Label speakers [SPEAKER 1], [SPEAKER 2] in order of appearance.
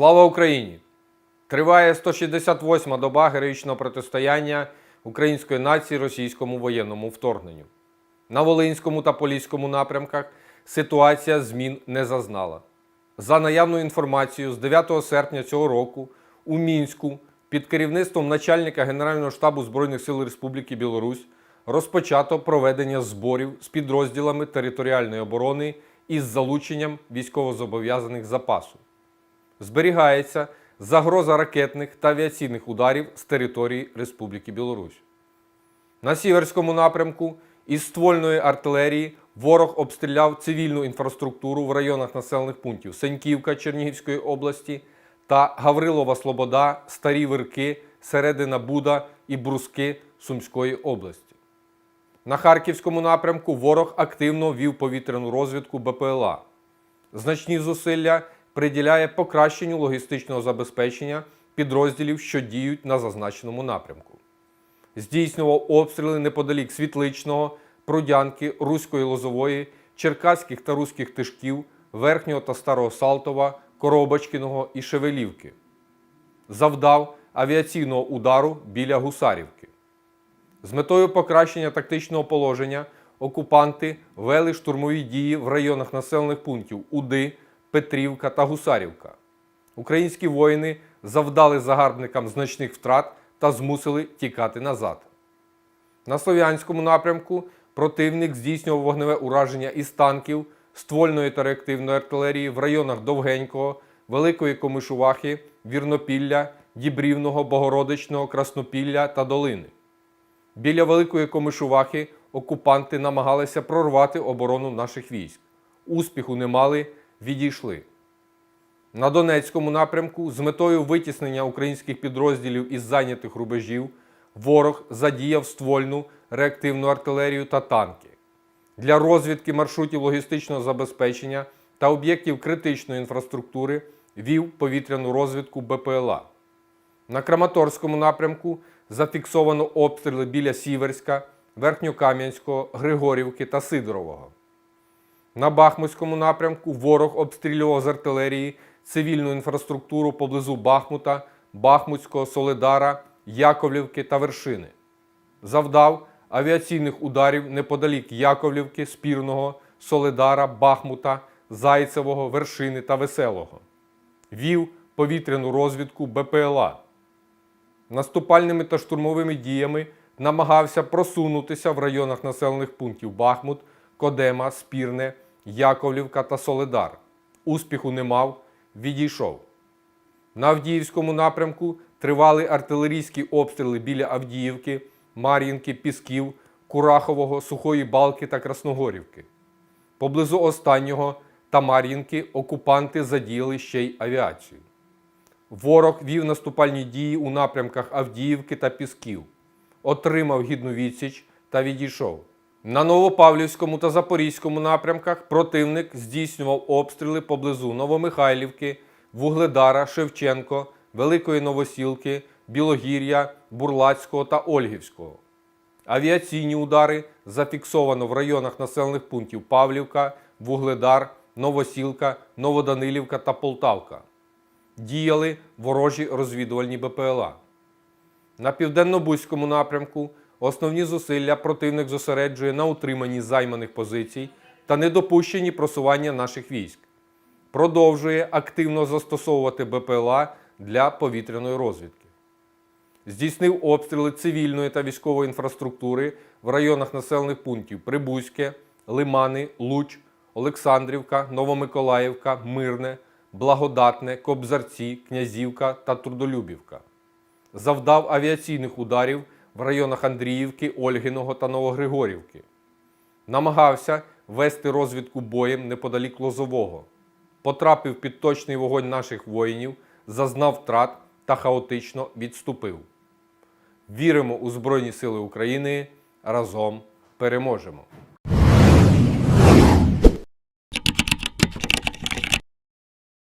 [SPEAKER 1] Слава Україні! Триває 168-ма доба героїчного протистояння української нації російському воєнному вторгненню. На Волинському та Поліському напрямках ситуація змін не зазнала. За наявною інформацією, з 9 серпня цього року у Мінську під керівництвом начальника Генерального штабу Збройних сил Республіки Білорусь розпочато проведення зборів з підрозділами територіальної оборони із залученням військовозобов'язаних запасу зберігається загроза ракетних та авіаційних ударів з території Республіки Білорусь. На сіверському напрямку із ствольної артилерії ворог обстріляв цивільну інфраструктуру в районах населених пунктів Сеньківка Чернігівської області та Гаврилова Слобода, Старі Вирки, Середина Буда і Бруски Сумської області. На Харківському напрямку ворог активно вів повітряну розвідку БПЛА. Значні зусилля приділяє покращенню логістичного забезпечення підрозділів, що діють на зазначеному напрямку. Здійснював обстріли неподалік Світличного, Прудянки, Руської Лозової, Черкаських та Руських Тишків, Верхнього та Старого Салтова, Коробочкиного і Шевелівки. Завдав авіаційного удару біля Гусарівки. З метою покращення тактичного положення окупанти вели штурмові дії в районах населених пунктів Уди, Петрівка та Гусарівка. Українські воїни завдали загарбникам значних втрат та змусили тікати назад. На Слов'янському напрямку противник здійснював вогневе ураження із танків, ствольної та реактивної артилерії в районах Довгенького, Великої Комишувахи, Вірнопілля, Дібрівного, Богородичного, Краснопілля та Долини. Біля Великої Комишувахи окупанти намагалися прорвати оборону наших військ. Успіху не мали, відійшли. На Донецькому напрямку з метою витіснення українських підрозділів із зайнятих рубежів ворог задіяв ствольну реактивну артилерію та танки. Для розвідки маршрутів логістичного забезпечення та об'єктів критичної інфраструктури вів повітряну розвідку БПЛА. На Краматорському напрямку зафіксовано обстріли біля Сіверська, Верхньокам'янського, Григорівки та Сидорового. На Бахмутському напрямку ворог обстрілював з артилерії цивільну інфраструктуру поблизу Бахмута, Бахмутського, Соледара, Яковлівки та Вершини. Завдав авіаційних ударів неподалік Яковлівки, Спірного, Соледара, Бахмута, Зайцевого, Вершини та Веселого. Вів повітряну розвідку БПЛА. Наступальними та штурмовими діями намагався просунутися в районах населених пунктів Бахмут, Кодема, Спірне, Яковлівка та Соледар. Успіху не мав, відійшов. На Авдіївському напрямку тривали артилерійські обстріли біля Авдіївки, Мар'їнки, Пісків, Курахового, Сухої Балки та Красногорівки. Поблизу останнього та Мар'їнки окупанти задіяли ще й авіацію. Ворог вів наступальні дії у напрямках Авдіївки та Пісків, отримав гідну відсіч та відійшов. На Новопавлівському та Запорізькому напрямках противник здійснював обстріли поблизу Новомихайлівки, Вугледара, Шевченко, Великої Новосілки, Білогір'я, Бурлацького та Ольгівського. Авіаційні удари зафіксовано в районах населених пунктів Павлівка, Вугледар, Новосілка, Новоданилівка та Полтавка. Діяли ворожі розвідувальні БПЛА. На південно-бузькому напрямку основні зусилля противник зосереджує на утриманні займаних позицій та недопущенні просування наших військ. Продовжує активно застосовувати БПЛА для повітряної розвідки. Здійснив обстріли цивільної та військової інфраструктури в районах населених пунктів Прибузьке, Лимани, Луч, Олександрівка, Новомиколаївка, Мирне, Благодатне, Кобзарці, Князівка та Трудолюбівка. Завдав авіаційних ударів в районах Андріївки, Ольгиного та Новогригорівки. Намагався вести розвідку боєм неподалік Лозового. Потрапив під точний вогонь наших воїнів, зазнав втрат та хаотично відступив. Віримо у Збройні Сили України. Разом переможемо!